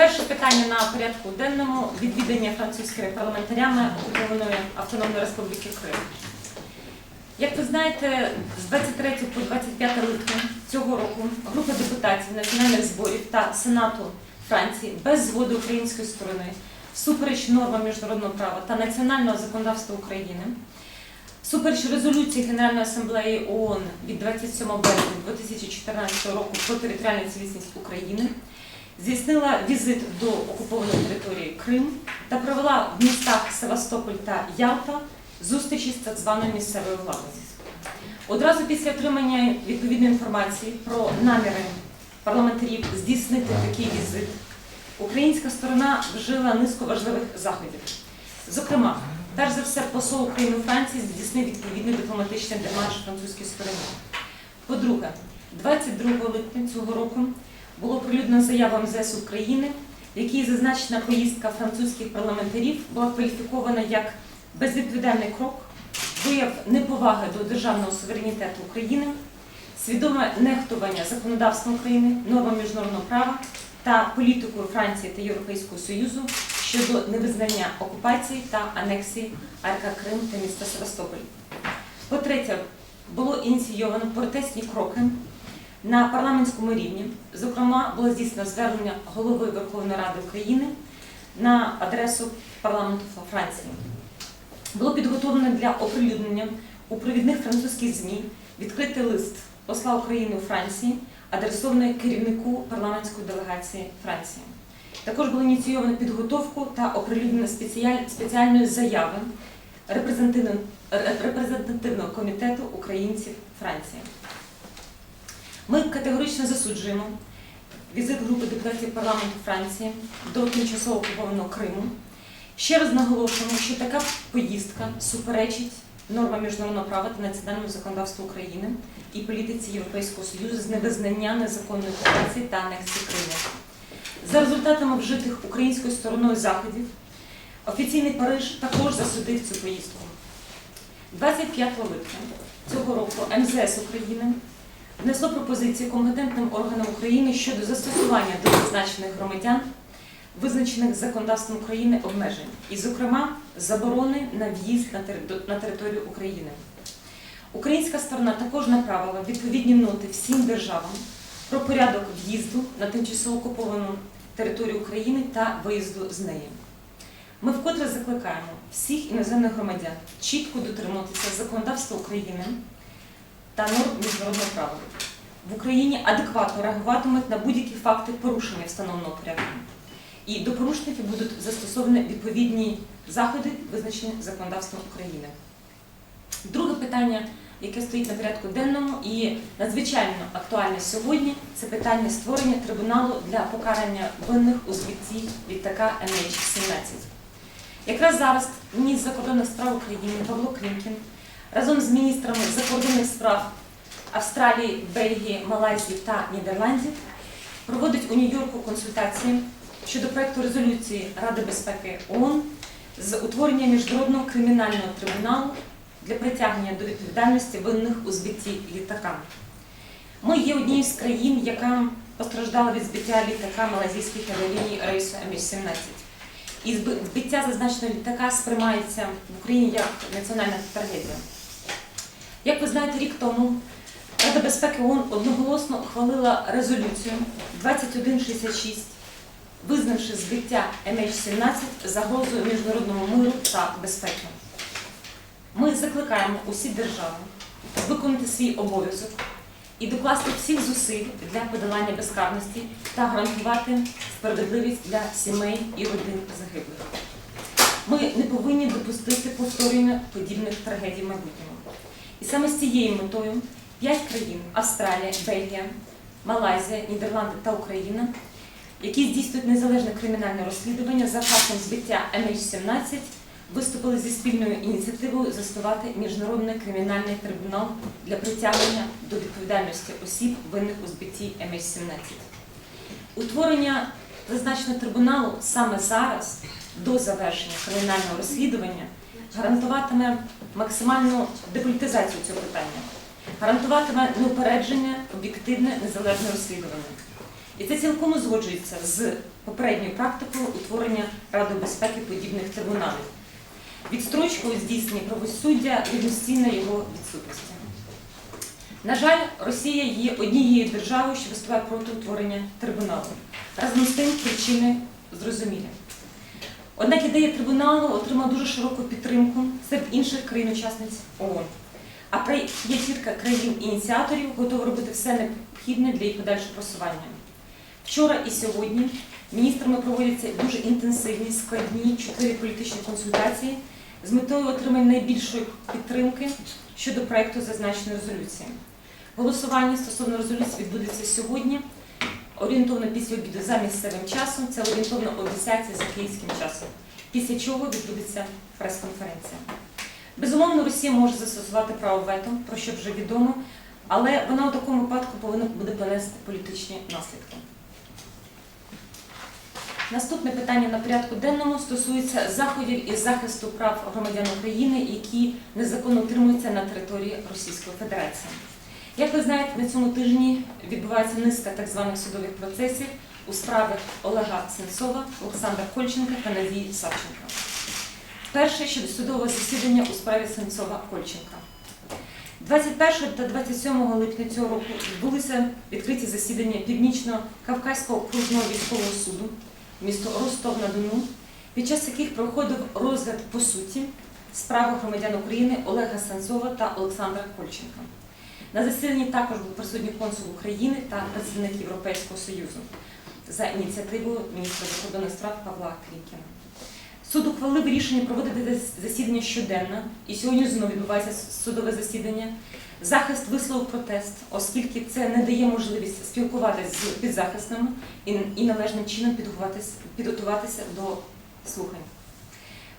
Перше питання на порядку денному відвідання французькими парламентарями Окупованої Автономної Республіки Крим. Як ви знаєте, з 23 по 25 липня цього року група депутатів національних зборів та Сенату Франції без згоди української сторони всупереч нормам міжнародного права та національного законодавства України, всупереч резолюції Генеральної асамблеї ООН від 27 березня 2014 року про територіальну цілісність України, здійснила візит до окупованої території Крим та провела в містах Севастополь та Ялта зустрічі з так званою місцевою владою. Одразу після отримання відповідної інформації про наміри парламентарів здійснити такий візит, українська сторона вжила низку важливих заходів. Зокрема, перш за все, посол України Франції здійснив відповідний дипломатичний демарш французькій стороні. По-друге, 22 липня цього року було оприлюднено заяву МЗС України, в якій зазначена поїздка французьких парламентарів була кваліфікована як безвідповідальний крок, вияв неповаги до державного суверенітету України, свідоме нехтування законодавством України, нормам міжнародного права та політикою Франції та Європейського Союзу щодо невизнання окупації та анексії АРК Крим та міста Севастополь. По-третє, було ініційовано протестні кроки на парламентському рівні. Зокрема, було здійснено звернення голови Верховної Ради України на адресу парламенту Франції. Було підготовлено для оприлюднення у провідних французьких ЗМІ відкритий лист посла України у Франції, адресований керівнику парламентської делегації Франції. Також було ініційовано підготовку та оприлюднення спеціаль- спеціальної заяви репрезентативного комітету українців Франції. Ми категорично засуджуємо візит групи депутатів парламенту Франції до тимчасово окупованого Криму. Ще раз наголошуємо, що така поїздка суперечить нормам міжнародного права та національному законодавству України і політиці Європейського Союзу з невизнання незаконної окупації та анексії Криму. За результатами вжитих українською стороною заходів, офіційний Париж також засудив цю поїздку. 25 липня цього року МЗС України внесло пропозиції компетентним органам України щодо застосування до зазначених громадян визначених законодавством України обмежень, і, зокрема, заборони на в'їзд на територію України. Українська сторона також направила відповідні ноти всім державам про порядок в'їзду на тимчасово окуповану територію України та виїзду з неї. Ми вкотре закликаємо всіх іноземних громадян чітко дотримуватися законодавства України та норм міжнародного права. В Україні адекватно реагуватимуть на будь-які факти порушення встановленого порядку. І до порушників будуть застосовані відповідні заходи, визначені законодавством України. Друге питання, яке стоїть на порядку денному і надзвичайно актуальне сьогодні, це питання створення трибуналу для покарання винних у збитті літака MH17. Якраз зараз міністр закордонних справ України Павло Клімкін разом з міністрами закордонних справ Австралії, Бельгії, Малайзії та Нідерландів проводить у Нью-Йорку консультації щодо проекту резолюції Ради безпеки ООН з утворення міжнародного кримінального трибуналу для притягнення до відповідальності винних у збитті літака. Ми є однією з країн, яка постраждала від збиття літака малазійських авіаліній рейсу MH17. І збиття зазначеного літака сприймається в Україні як національна трагедія. Як ви знаєте, рік тому Рада безпеки ООН одноголосно ухвалила резолюцію 2166, визнавши збиття MH17 загрозою міжнародному миру та безпеки. Ми закликаємо усі держави виконати свій обов'язок і докласти всіх зусиль для подолання безкарності та гарантувати справедливість для сімей і родин загиблих. Ми не повинні допустити повторення подібних трагедій. І саме з цією метою п'ять країн Австралія, Бельгія, Малайзія, Нідерланди та Україна, які здійснюють незалежне кримінальне розслідування за фактом збиття MH17, виступили зі спільною ініціативою заснувати міжнародний кримінальний трибунал для притягнення до відповідальності осіб, винних у збитті MH17. Утворення зазначеного трибуналу саме зараз, до завершення кримінального розслідування, гарантуватиме максимальну деполітизацію цього питання, гарантуватиме неупереджене, об'єктивне, незалежне розслідування. І це цілком узгоджується з попередньою практикою утворення Ради безпеки подібних трибуналів. Відстрочка у здійсненні правосуддя рівностійна його відсутності. На жаль, Росія є однією державою, що виступає проти утворення трибуналу. Разом з тим причини зрозумілі. Однак ідея трибуналу отримала дуже широку підтримку серед інших країн-учасниць ООН. А при- п'ятірка країн-ініціаторів готова робити все необхідне для її подальшого просування. Вчора і сьогодні міністрами проводяться дуже інтенсивні, складні чотири політичні консультації з метою отримання найбільшої підтримки щодо проекту зазначеної резолюції. Голосування стосовно резолюції відбудеться сьогодні, орієнтовно після обіду за місцевим часом, це орієнтовно о 10 за київським часом, після чого відбудеться прес-конференція. Безумовно, Росія може застосувати право вето, про що вже відомо, але вона у такому випадку повинна буде понести політичні наслідки. Наступне питання на порядку денному стосується заходів із захисту прав громадян України, які незаконно утримуються на території Російської Федерації. Як ви знаєте, на цьому тижні відбувається низка так званих судових процесів у справах Олега Сенцова, Олександра Кольченка та Надії Савченка. Перше щодо судового засідання у справі Сенцова Кольченка. 21 та 27 липня цього року відбулися відкриті засідання Північно-Кавказького окружного військового суду місто Ростов-на-Дону, під час яких проходив розгляд по суті справи громадян України Олега Сенцова та Олександра Кольченка. На засіданні також був присутній консул України та представник Європейського Союзу за ініціативою міністра закордонних справ Павла Клімкіна. Суд ухвалив рішення проводити засідання щоденно, і сьогодні знову відбувається судове засідання. Захист висловив протест, оскільки це не дає можливість спілкуватися з підзахисними і, належним чином підготуватися до слухань.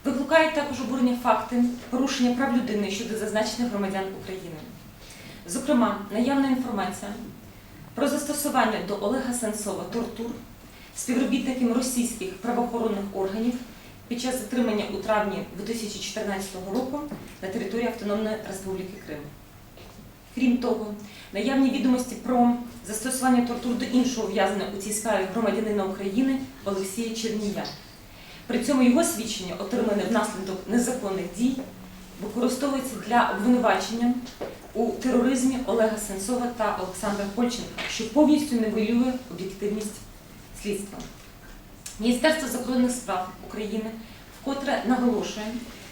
Викликають також обурення факти порушення прав людини щодо зазначених громадян України. Зокрема, наявна інформація про застосування до Олега Сенцова тортур співробітниками російських правоохоронних органів під час затримання у травні 2014 року на території Автономної Республіки Крим. Крім того, наявні відомості про застосування тортур до іншого ув'язненого у цій справі громадянина України Олексія Чернія. При цьому його свідчення, отримане внаслідок незаконних дій, використовується для обвинувачення у тероризмі Олега Сенцова та Олександра Кольченка, що повністю нивелює об'єктивність слідства. Міністерство закордонних справ України вкотре наголошує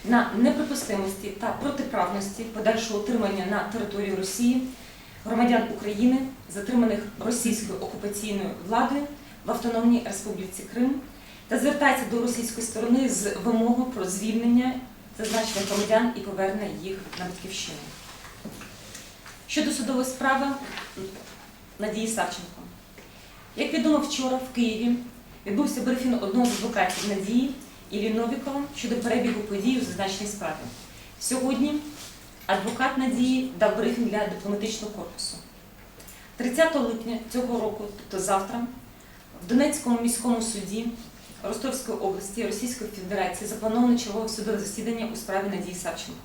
на неприпустимості та протиправності подальшого утримання на території Росії громадян України, затриманих російською окупаційною владою в Автономній Республіці Крим, та звертається до російської сторони з вимогою про звільнення зазначених громадян і повернення їх на батьківщину. Щодо судової справи Надії Савченко. Як відомо вчора в Києві відбувся брифінг одного з адвокатів Надії Іллі Новікова щодо перебігу подій у зазначеній справі. Сьогодні адвокат Надії дав брифінг для дипломатичного корпусу. 30 липня цього року, тобто завтра, в Донецькому міському суді Ростовської області Російської Федерації заплановано чергове судове засідання у справі Надії Савченко.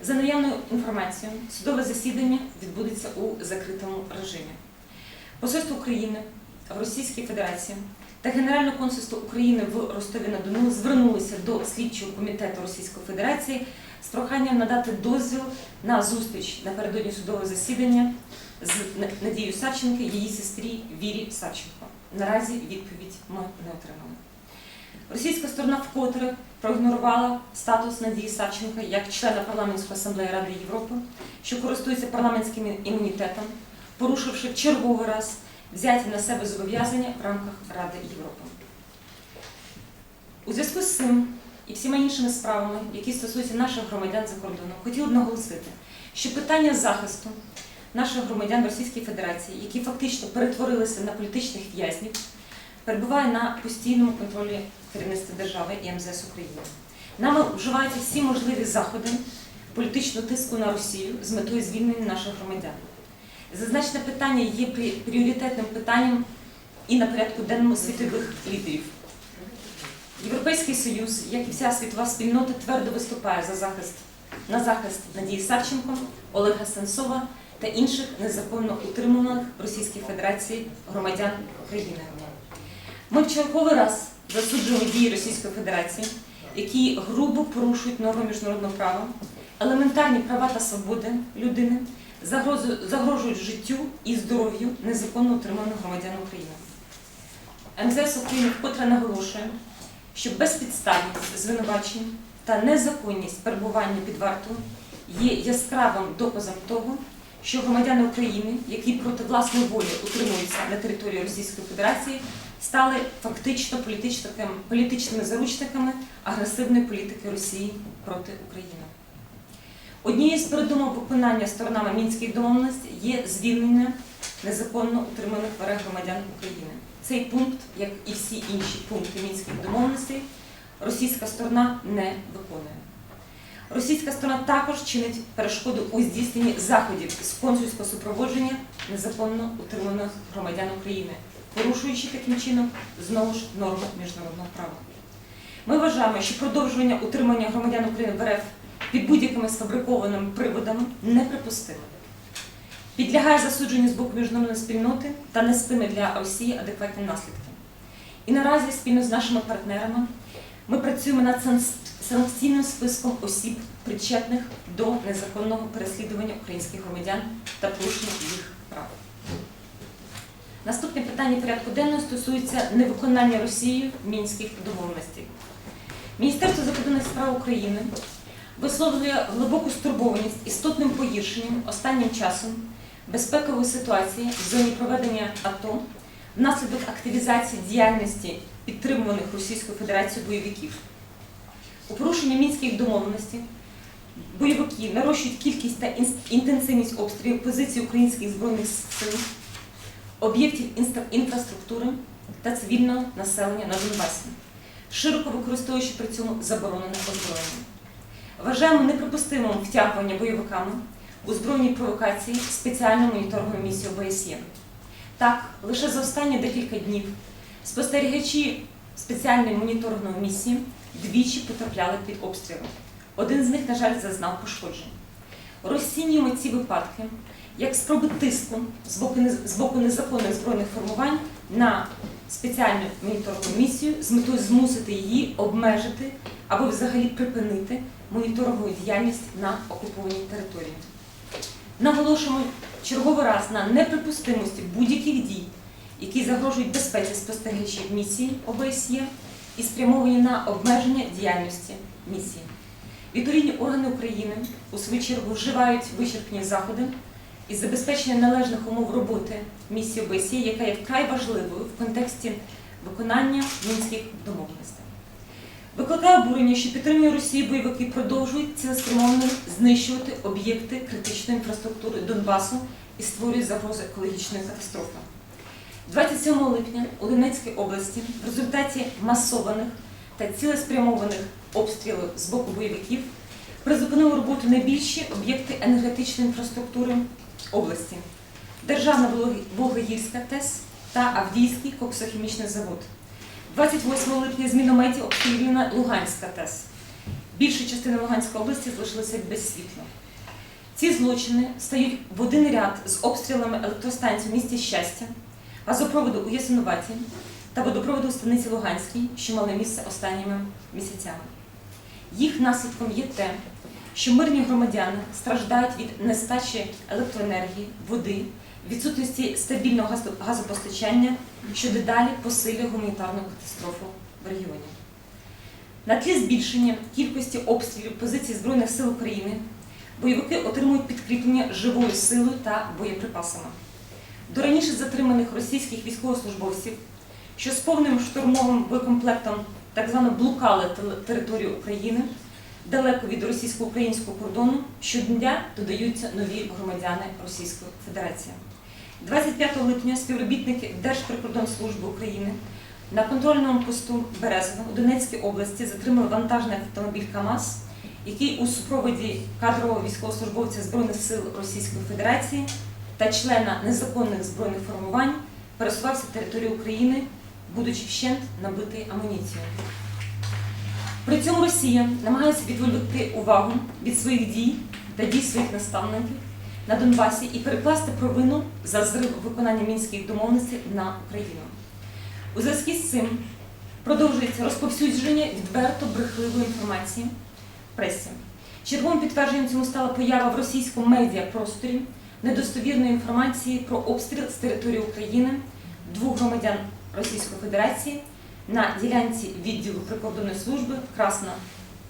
За наявною інформацією, судове засідання відбудеться у закритому режимі. Посольство України в Російській Федерації та Генеральне консульство України в Ростові-на-Дону звернулися до слідчого комітету Російської Федерації з проханням надати дозвіл на зустріч напередодні судового засідання з Надією Савченко, її сестрі Вірі Савченко. Наразі відповідь ми не отримали. Російська сторона вкотре проігнорувала статус Надії Савченко як члена парламентської асамблеї Ради Європи, що користується парламентським імунітетом, порушивши черговий раз взяті на себе зобов'язання в рамках Ради Європи. У зв'язку з цим і всіма іншими справами, які стосуються наших громадян за кордоном, хотіла б наголосити, що питання захисту наших громадян Російської Федерації, які фактично перетворилися на політичних в'язнів, перебуває на постійному контролі керівництва держави і МЗС України. Нами вживаються всі можливі заходи політичного тиску на Росію з метою звільнення наших громадян. Зазначене питання є пріоритетним питанням і на порядку денному світових лідерів. Європейський Союз, як і вся світова спільнота, твердо виступає за захист на захист Надії Савченко, Олега Сенцова та інших незаконно утримуваних Російській Федерації громадян України. Ми в черговий раз засуджуємо дії Російської Федерації, які грубо порушують норми міжнародного права, елементарні права та свободи людини, загрожують життю і здоров'ю незаконно утриманих громадян України. МЗС України вкотре наголошує, що безпідставність звинувачень та незаконність перебування під вартою є яскравим доказом того, що громадяни України, які проти власної волі утримуються на території Російської Федерації, стали фактично політичними, політичними заручниками агресивної політики Росії проти України. Однією з передумов виконання сторонами мінських домовленостей є звільнення незаконно утриманих в громадян України. Цей пункт, як і всі інші пункти мінських домовленостей, російська сторона не виконує. Російська сторона також чинить перешкоду у здійсненні заходів з консульського супроводження незаконно утриманих громадян України, порушуючи таким чином знову ж норми міжнародного права. Ми вважаємо, що продовжування утримання громадян України в РФ під будь-якими сфабрикованими приводами неприпустимо. Підлягає засудженню з боку міжнародної спільноти та нестиме для Росії адекватні наслідки. І наразі спільно з нашими партнерами ми працюємо над санс- санкційним списком осіб, причетних до незаконного переслідування українських громадян та порушення їх прав. Наступне питання порядку денного стосується невиконання Росією мінських домовленостей. Міністерство закордонних справ України висловлює глибоку стурбованість істотним погіршенням останнім часом безпекової ситуації в зоні проведення АТО внаслідок активізації діяльності підтримуваних Російською Федерацією бойовиків. У порушенні мінських домовленостей бойовики нарощують кількість та інтенсивність обстрілів позицій українських збройних сил, об'єктів інфраструктури та цивільного населення на Донбасі, широко використовуючи при цьому заборонене озброєння. Вважаємо неприпустимим втягування бойовиками у збройні провокації спеціальну моніторингову місію ОБСЄ. Так, лише за останні декілька днів спостерігачі спеціальної моніторингової місії двічі потрапляли під обстріли. Один з них, на жаль, зазнав пошкоджень. Розцінюємо ці випадки як спроби тиску з боку, незаконних збройних формувань на спеціальну моніторингову місію з метою змусити її обмежити або взагалі припинити моніторингову діяльність на окупованій території. Наголошуємо черговий раз на неприпустимості будь-яких дій, які загрожують безпеці спостерігачів місії ОБСЄ і спрямовані на обмеження діяльності місії. Відповідні органи України у свою чергу вживають вичерпні заходи із забезпечення належних умов роботи місії ОБСЄ, яка є вкрай важливою в контексті виконання мінських домовленостей. Викликає обурення, що підтримує Росії бойовики продовжують цілеспрямовано знищувати об'єкти критичної інфраструктури Донбасу і створюють загрозу екологічної катастрофи. 27 липня у Донецькій області в результаті масованих та цілеспрямованих обстрілів з боку бойовиків призупинили роботу найбільші об'єкти енергетичної інфраструктури області Державна Волгогірська ТЕС та Авдіївський коксохімічний завод. 28 липня з мінометів обстріляна Луганська ТЕС. Більша частина Луганської області залишилася без світла. Ці злочини стають в один ряд з обстрілами електростанцій в місті Щастя, газопроводу у Ясинуваті та водопроводу у станиці Луганській, що мали місце останніми місяцями. Їх наслідком є те, що мирні громадяни страждають від нестачі електроенергії, води, відсутності стабільного газопостачання, що дедалі посилює гуманітарну катастрофу в регіоні. На тлі збільшення кількості обстрілів позицій Збройних сил України бойовики отримують підкріплення живою силою та боєприпасами. До раніше затриманих російських військовослужбовців, що з повним штурмовим боєкомплектом так звано блукали територію України, далеко від російсько-українського кордону, щодня додаються нові громадяни Російської Федерації. 25 липня співробітники Держприкордонслужби України на контрольному посту Березово у Донецькій області затримали вантажний автомобіль КАМАЗ, який у супроводі кадрового військовослужбовця Збройних сил Російської Федерації та члена незаконних збройних формувань пересувався територією України, будучи вщент набитий амуніцією. При цьому Росія намагається відволікти увагу від своїх дій та дій своїх наставників на Донбасі і перекласти провину за зрив виконання мінських домовленостей на Україну. У зв'язку з цим продовжується розповсюдження відверто брехливої інформації в пресі. Черговим підтвердженням цьому стала поява в російському медіапросторі недостовірної інформації про обстріл з території України двох громадян Російської Федерації на ділянці відділу прикордонної служби Красна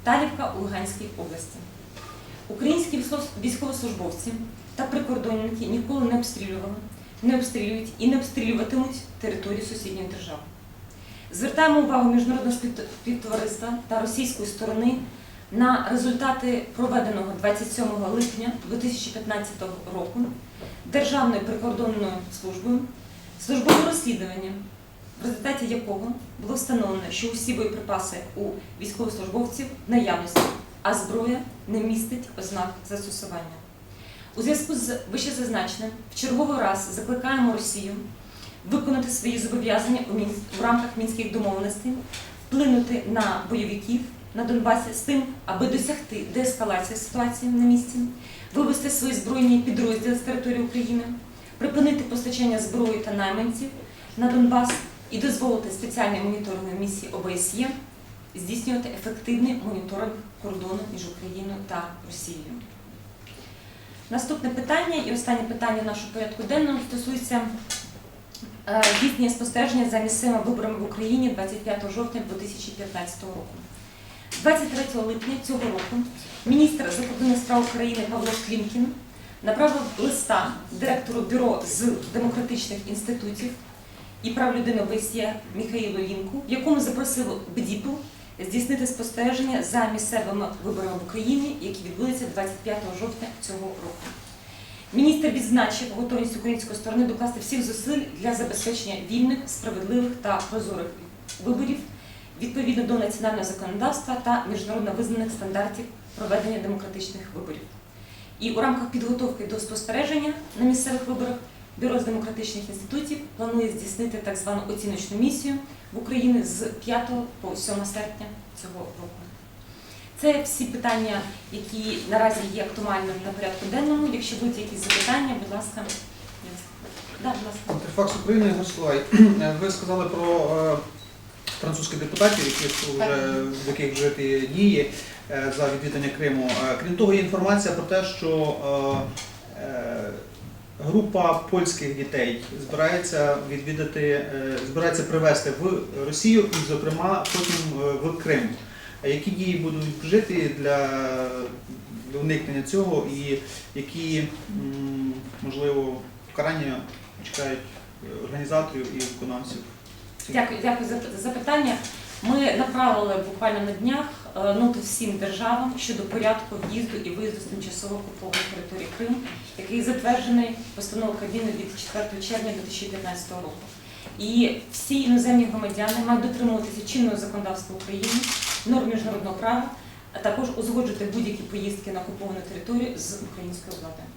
Талівка у Луганській області. Українські військовослужбовці та прикордонники ніколи не обстрілювали, не обстрілюють і не обстрілюватимуть територію сусідньої держави. Звертаємо увагу міжнародного співтовариства та російської сторони на результати проведеного 27 липня 2015 року Державною прикордонною службою службове розслідування, в результаті якого було встановлено, що усі боєприпаси у військовослужбовців в наявності, а зброя не містить ознак застосування. У зв'язку з вищезазначеним в черговий раз закликаємо Росію виконати свої зобов'язання у рамках мінських домовленостей, вплинути на бойовиків на Донбасі з тим, аби досягти деескалації ситуації на місці, вивести свої збройні підрозділи з території України, припинити постачання зброї та найманців на Донбас і дозволити спеціальній моніторинговій місії ОБСЄ здійснювати ефективний моніторинг кордону між Україною та Росією. Наступне питання і останнє питання нашого порядку денного стосується е, здійснення спостереження за місцевими виборами в Україні 25 жовтня 2015 року. 23 липня цього року міністр закордонних справ України Павло Клімкін направив листа директору бюро з демократичних інститутів і прав людини ОБСЄ Михаїлу Лінку, в якому запросив БДІПЛ здійснити спостереження за місцевими виборами в Україні, які відбудуться 25 жовтня цього року. Міністр відзначив готовність української сторони докласти всіх зусиль для забезпечення вільних, справедливих та прозорих виборів відповідно до національного законодавства та міжнародно визнаних стандартів проведення демократичних виборів. І у рамках підготовки до спостереження на місцевих виборах Бюро з демократичних інститутів планує здійснити так звану оціночну місію в Україні з 5 по 7 серпня цього року. Це всі питання, які наразі є актуальними на порядку денному. Якщо будуть якісь запитання, будь ласка, да, будь ласка. Інтерфакс України Ігор Силай. Ви сказали про е, французьких депутатів, яких вже, в яких вжиті дії е, за відвідання Криму. Е, Крім того, є інформація про те, що е, група польських дітей збирається відвідати, збирається привезти в Росію і, зокрема, потім в Крим. Які дії будуть вжиті для, уникнення цього і які, можливо, покарання чекають організаторів і виконавців? Дякую, дякую за запитання. Ми направили буквально на днях е, ноти всім державам щодо порядку в'їзду і виїзду з тимчасово окупованої території Крим, який затверджений постановою Кабміну від 4 червня 2015 року. І всі іноземні громадяни мають дотримуватися чинного законодавства України, норм міжнародного права, а також узгоджувати будь-які поїздки на окуповану територію з українською владою.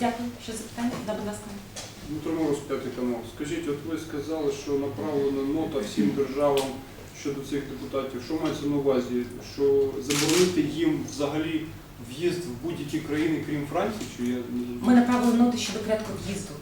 Дякую. Що запитання? Да, будь ласка. Дмитро Мороз, п'ятий канал. Скажіть, от ви сказали, що направлена нота всім державам щодо цих депутатів. Що мається на увазі? Що заборонити їм взагалі в'їзд в будь-які країни, крім Франції? Чи я? Ми направили ноти щодо порядку в'їзду.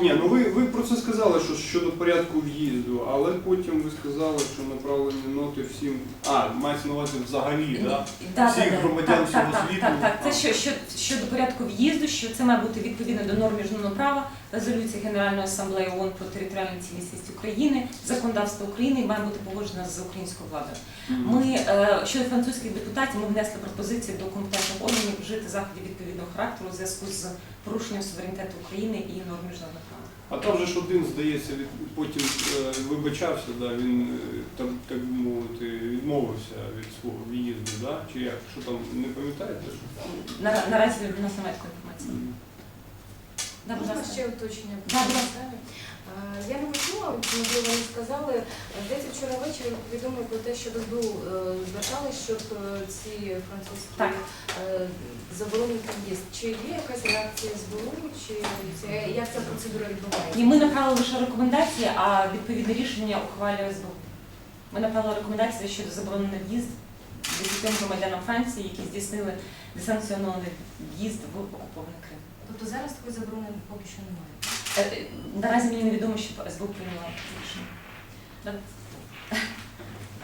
Ні, ну ви, ви про це сказали, що щодо порядку в'їзду, але потім ви сказали, що направлені ноти всім. А, мається на увазі взагалі, так? Да, Всіх да, да. громадян так, всього так, так, світу? Так, так. Це що, що, щодо порядку в'їзду, що це має бути відповідно до норм міжнародного права, резолюції Генеральної асамблеї ООН про територіальну цілісність України, законодавство України і має бути погоджено з українською владою. Ми е, щодо французьких депутатів ми внесли пропозиції до компетентних органів вжити заходів відповідного характеру у зв'язку з порушенням суверенітету України і норм міжнародного права. А там же ж один, здається, від, потім е, вибачався, да, він е, так, так би мовити, відмовився від свого в'їзду, да? чи як? Що там, не пам'ятаєте? На, наразі у нас немає такої інформації. Да, будь Можна ласка. ще уточнення? Да, будь ласка. Я не почула, можливо, ви сказали. Десь вчора ввечері повідомили про те, що до СБУ звертались, щоб ці французькі Так. е, заборонити в'їзд. Чи є якась реакція СБУ, чи це- як ця процедура відбувається? І ми направили лише рекомендації, а відповідне рішення ухвалює СБУ. Ми направили рекомендації щодо заборони на в'їзд 10 громадянам Франції, які здійснили несанкціонований в'їзд в окупований Крим. Тобто зараз такої заборони поки що немає. Е, е, Наразі мені невідомо, що СБУ прийняла рішення.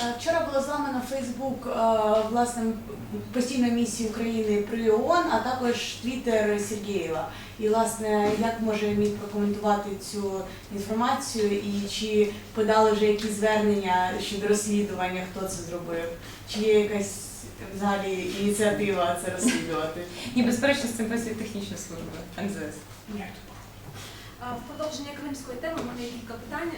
Е, Вчора було зламано Фейсбук е, власне постійної місії України при ООН, а також Твіттер Сергієва. І власне, як може міг прокоментувати цю інформацію і чи подали вже якісь звернення щодо розслідування, хто це зробив? Чи є якась взагалі ініціатива це розслідувати? Ні, безперечно, з цим працюють служба. служби НЗС. В продовження кримської теми у мене є кілька питань.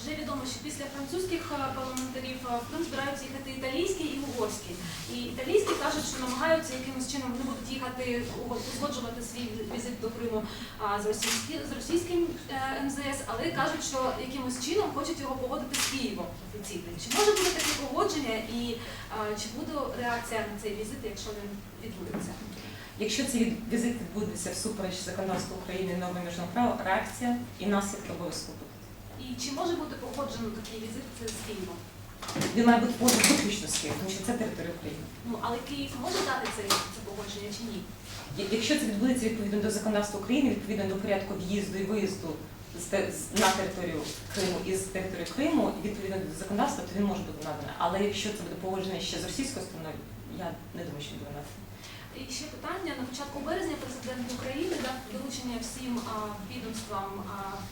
Вже відомо, що після французьких парламентарів в Крим збираються їхати італійські і угорські. І італійські кажуть, що намагаються якимось чином вони будуть їхати узгоджувати свій візит до Криму з російським з російським е, МЗС, але кажуть, що якимось чином хочуть його погодити з Києвом офіційно. Чи може бути таке погодження і чи буде реакція на цей візит, якщо він відбудеться? Якщо цей візит відбудеться всупереч законодавству України і нормам міжнародного права, реакція і наслідки обов'язково будуть. І чи може бути погоджено такий візит з Києвом? Він має бути погоджений виключно з Києвом, тому що це територія України. Ну, але Київ може дати це, це погодження чи ні? Якщо це відбудеться відповідно до законодавства України, відповідно до порядку в'їзду і виїзду на територію Криму і з території Криму, відповідно до законодавства, то він може бути наданий. Але якщо це буде погоджено ще з російською стороною, я не думаю, що він буде наданий. І ще питання на початку березня президент України дав доручення всім відомствам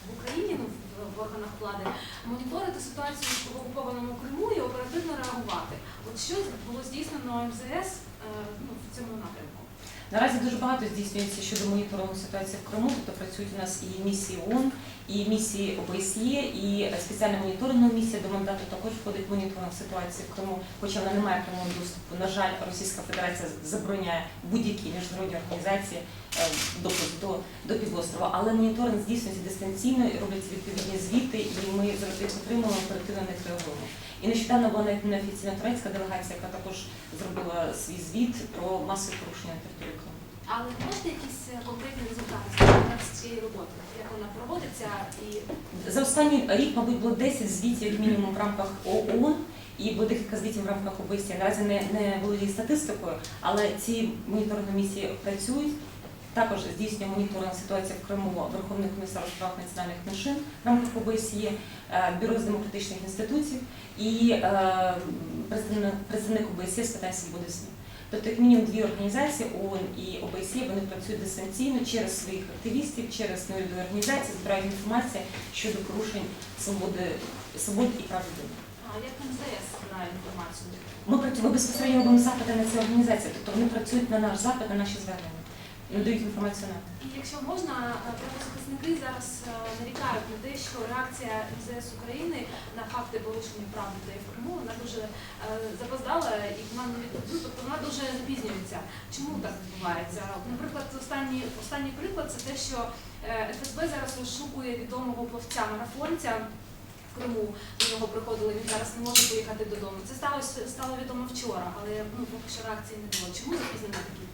в Україні, ну в, в органах влади, моніторити ситуацію в окупованому Криму і оперативно реагувати. От що було здійснено МЗС е, ну, в цьому напрямку? Наразі дуже багато здійснюється щодо моніторингу ситуації в Криму, тобто працюють у нас і місії ООН, і місії ОБСЄ, і спеціальна моніторингова місія до мандату також входить моніторинг ситуації в Криму, хоча вона не має прямого доступу. На жаль, Російська Федерація забороняє будь-які міжнародні організації е, допуск до, до півострова. Але моніторинг здійснюється дистанційно і робляться відповідні звіти, і ми завжди отримуємо, оперативно них реагуємо. І нещодавно була навіть неофіційна турецька делегація, яка також зробила свій звіт про масові порушення на території Криму. Але можете якісь е, конкретні результати з цієї роботи, як вона проводиться і За останній рік, мабуть, було 10 звітів як мінімум в рамках ООН і було декілька звітів в рамках ОБСЄ. Наразі не, не володію статистикою, але ці моніторингові місії працюють. Також здійснює моніторинг ситуації в Криму Верховний комісар у справах національних меншин в рамках ОБСЄ, Бюро з демократичних інституцій і е, представник, ОБСЄ з питань свободи СМІ. Тобто, як мінімум дві організації ООН і ОБСЄ вони працюють дистанційно через своїх активістів, через неурядові організації, збирають інформацію щодо порушень свободи свобод і прав людини. а, як МЗС збирає інформацію? Ми працюємо безпосередньо робимо запити на ці організації, тобто вони працюють на наш запит, на наші звернення, надають інформацію нам. Якщо можна, е, правозахисники зараз е, нарікають на те, що реакція МЗС України на факти порушення прав людей в Криму вона дуже е, запоздала і вона не тобто вона дуже запізнюється. Чому так відбувається? Наприклад, останній останній приклад це те, що ФСБ зараз розшукує відомого пловця марафонця. Криму до нього приходили, він зараз не може поїхати додому. Це сталося стало відомо вчора, але ну поки що реакції не було. Чому запізнено такі?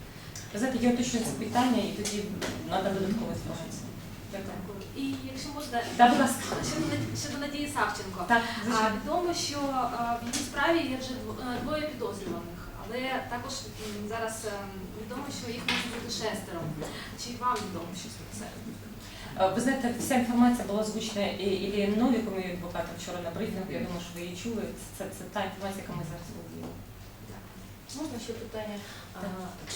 Ви знаєте, я уточнюю це питання і тоді надам додаткову інформацію. Дякую. І якщо можна Да, будь ласка. щодо Над- щодо Надії Савченко. Так, А звичайно. відомо, що а, в її справі є вже дво- е, двоє підозрюваних, але також м, зараз е, відомо, що їх може бути шестеро. Чи вам відомо щось про це? Е, Ви знаєте, вся інформація була озвучена і Ілієм Новіком, і адвокатом вчора на брифінгу. Я думаю, що ви її чули. Це, це та інформація, яка ми зараз володіємо. Можна ще питання?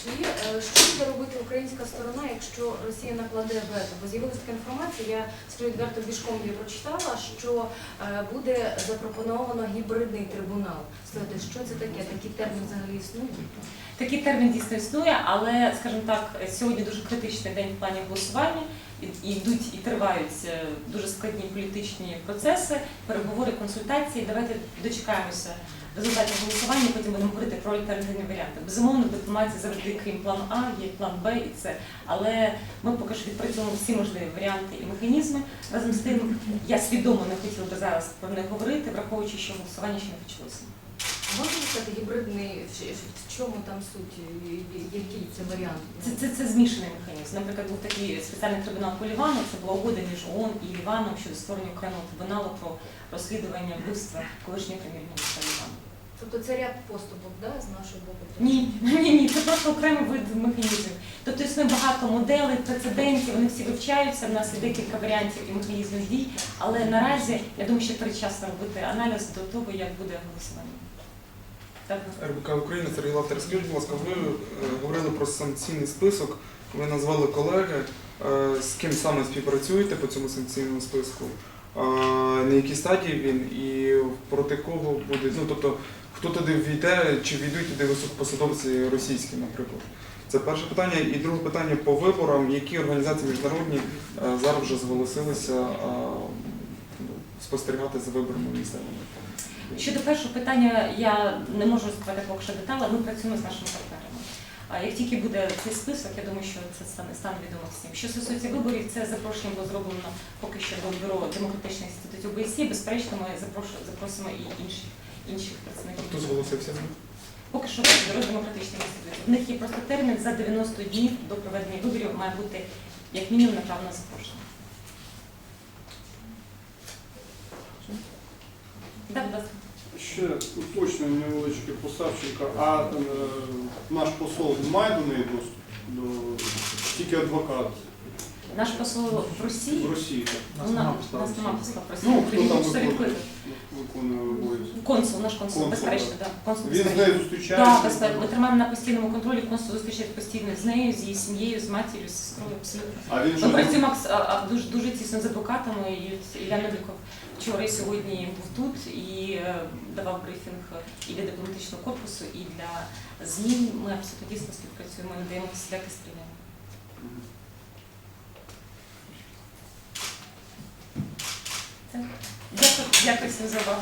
Чи е, що буде робити українська сторона, якщо Росія накладе вето? Бо з'явилася така інформація, я скажу відверто бішком її прочитала, що е, буде запропоновано гібридний трибунал. Слухайте, що це таке? Такий термін взагалі існує? Такий термін дійсно існує, але, скажімо так, сьогодні дуже критичний день в плані голосування. І йдуть і тривають е, дуже складні політичні процеси, переговори, консультації. Давайте дочекаємося результатів голосування, потім будемо говорити про альтернативні варіанти. Безумовно, в завжди крім плану А, є план Б і С. Але ми поки що відпрацьовуємо всі можливі варіанти і механізми. Разом з тим, я свідомо не хотіла би зараз про них говорити, враховуючи, що голосування ще не почалося. Можна сказати гібридний, в чому там суть, який це варіант? Це, це, це змішаний механізм. Наприклад, був такий спеціальний трибунал по Лівану. Це була угода між ООН і Ліваном щодо створення окремого трибуналу про розслідування вбивства колишнього прем'єр-міністра Лівану. Тобто це ряд поступок да, з нашого боку? Ні, ні, ні, це просто окремий вид механізмів. Тобто існує багато моделей, прецедентів, вони всі вивчаються. В нас є декілька варіантів і механізмів дій, але наразі я думаю, що передчасно робити аналіз до того, як буде голосування. РБК України Сергій Лавтер, скажіть, будь ласка, ви е, говорили про санкційний список, ви назвали колеги, е, з ким саме співпрацюєте по цьому санкційному списку, на якій стадії він і проти кого буде, ну тобто, хто туди війде, чи війдуть туди високопосадовці російські, наприклад. Це перше питання. І друге питання по виборам, які організації міжнародні е, зараз вже зголосилися спостерігати за виборами місцевими. Щодо першого питання, я не можу сказати поки що деталі, ми працюємо з нашими партнерами. А як тільки буде цей список, я думаю, що це стане стане відомо всім. Що стосується виборів, це запрошення було зроблено поки що до бюро демократичних інститутів ОБСЄ. Безперечно, ми запрошу- запросимо і інших інших Хто представників. зголосився? Поки що бюро демократичних інститутів. В них є просто термін за 90 днів до проведення виборів має бути як мінімум направлено запрошення. Так, будь ласка. Ще уточнення невеличке по Савченка. А е, наш посол має до неї доступ? До... Тільки адвокат Наш посол в Росії. в Росії. так. Нас У нас, у поставки. нас немає посла в Росії. Ну, хто там виконує, виконує обов'язки? Консул, наш консул, Консул, безперечно, так. так. Консул Він з нею Так, зустрічається? безперечно. Ми тримаємо на постійному контролі, консул зустрічається постійно з нею, з її сім'єю, з матір'ю, з сестрою, абсолютно. А він Ми що? працюємо акс- а- а дуже, дуже тісно з адвокатами. І Ілля Новіков вчора і сьогодні був тут і е, давав брифінг і для дипломатичного корпусу, і для ЗМІ. Ми абсолютно дійсно співпрацюємо, надаємо всіляке сприйняття. Дякую, за увагу.